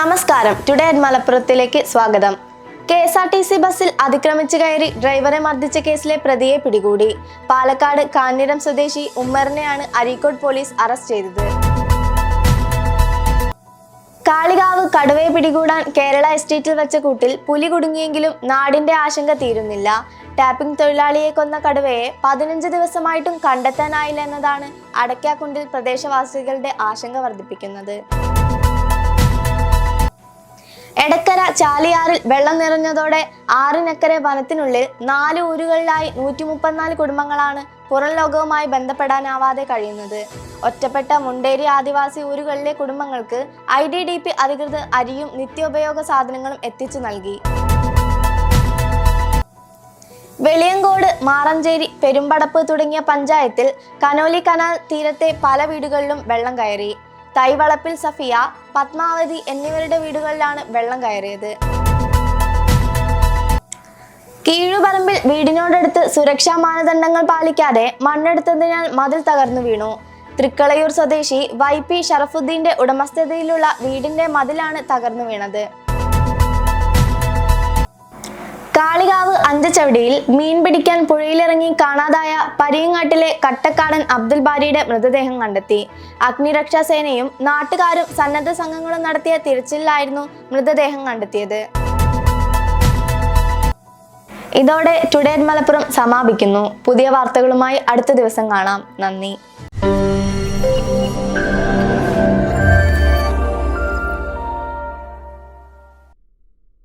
നമസ്കാരം. Today at മലപ്പുറത്തിലേക്ക് സ്വാഗതം. K S R T C ബസ്സിൽ അതിക്രമിച്ചു കയറി ഡ്രൈവറെ മർദ്ദിച്ച കേസിലെ പ്രതിയെ പിടികൂടി. പാലക്കാട് കാഞ്ഞിരം സ്വദേശി ഉമ്മറിനെയാണ് അരീക്കോട് പോലീസ് അറസ്റ്റ് ചെയ്തത്. കാളികാവ് കടുവയെ പിടികൂടാൻ കേരള എസ്റ്റേറ്റിൽ വെച്ച കൂട്ടിൽ പുലി കുടുങ്ങിയെങ്കിലും നാടിന്റെ ആശങ്ക തീരുന്നില്ല. ടാപ്പിംഗ് തൊഴിലാളിയെ കൊന്ന കടുവയെ പതിനഞ്ച് ദിവസമായിട്ടും കണ്ടെത്താനായില്ല എന്നതാണ് അടയ്ക്കാക്കുണ്ടിൽ പ്രദേശവാസികളുടെ ആശങ്ക വർദ്ധിപ്പിക്കുന്നത്. എടക്കര ചാലിയാറിൽ വെള്ളം നിറഞ്ഞതോടെ ആറിനക്കരെ വനത്തിനുള്ളിൽ നാല് ഊരുകളിലായി നൂറ്റി മുപ്പത്തിനാല് കുടുംബങ്ങളാണ് പുറം ലോകവുമായി ബന്ധപ്പെടാനാവാതെ കഴിയുന്നത്. ഒറ്റപ്പെട്ട മുണ്ടേരി ആദിവാസി ഊരുകളിലെ കുടുംബങ്ങൾക്ക് ഐ ഡി ഡി പി അധികൃതർ അരിയും നിത്യോപയോഗ സാധനങ്ങളും എത്തിച്ചു നൽകി. വെളിയങ്കോട് മാറഞ്ചേരി പെരുമ്പടപ്പ് തുടങ്ങിയ പഞ്ചായത്തിൽ കനോലി കനാൽ തീരത്തെ പല വീടുകളിലും വെള്ളം കയറി. തൈവളപ്പിൽ സഫിയ പത്മാവതി എന്നിവരുടെ വീടുകളിലാണ് വെള്ളം കയറിയത്. കീഴുപറമ്പിൽ വീടിനോടടുത്ത് സുരക്ഷാ മാനദണ്ഡങ്ങൾ പാലിക്കാതെ മണ്ണെടുത്തതിനാൽ മതിൽ തകർന്നു വീണു. തൃക്കളയൂർ സ്വദേശി വൈ പി ഷറഫുദ്ദീന്റെ ഉടമസ്ഥതയിലുള്ള വീടിന്റെ മതിലാണ് തകർന്നു വീണത്. കാളികാവ് മീൻ പിടിക്കാൻ പുഴയിലിറങ്ങി കാണാതായ പരിയങ്ങാട്ടിലെ കട്ടക്കാടൻ അബ്ദുൽ ബാരിയുടെ മൃതദേഹം കണ്ടെത്തി. അഗ്നിരക്ഷാസേനയും നാട്ടുകാരും സന്നദ്ധ സംഘങ്ങളും നടത്തിയ തിരച്ചിലായിരുന്നു മൃതദേഹം കണ്ടെത്തിയത്. ഇതോടെ ടുഡേ മലപ്പുറം സമാപിക്കുന്നു. പുതിയ വാർത്തകളുമായി അടുത്ത ദിവസം കാണാം. നന്ദി.